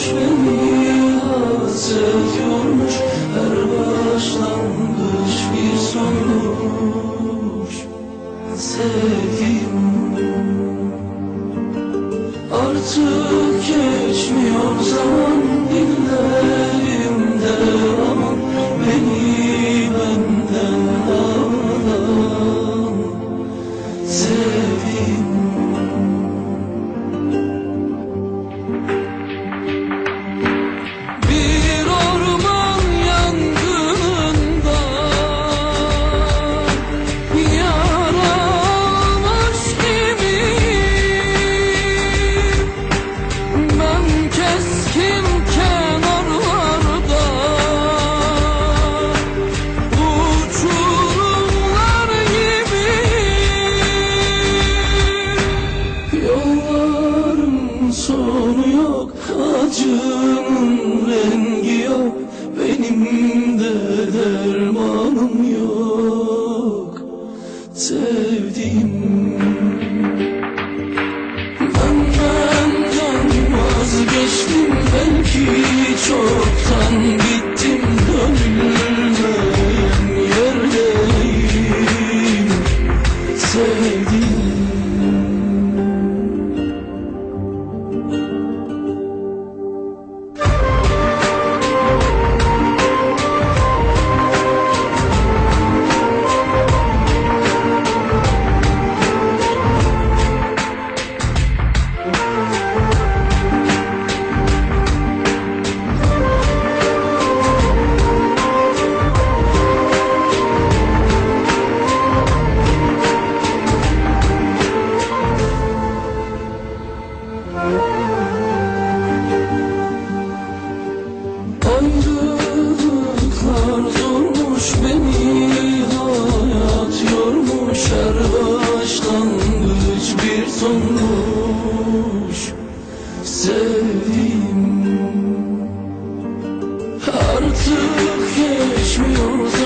Yormuş beni Her başlangıç bir sonuç. Sevgim. Artık geçmiyor zaman. sonu yok Acının rengi yok. Benim de dermanım yok Sevdiğim. Benden vazgeçtim belki çoktan. başlangıç bir sonuç Sevdiğim artık geçmiyor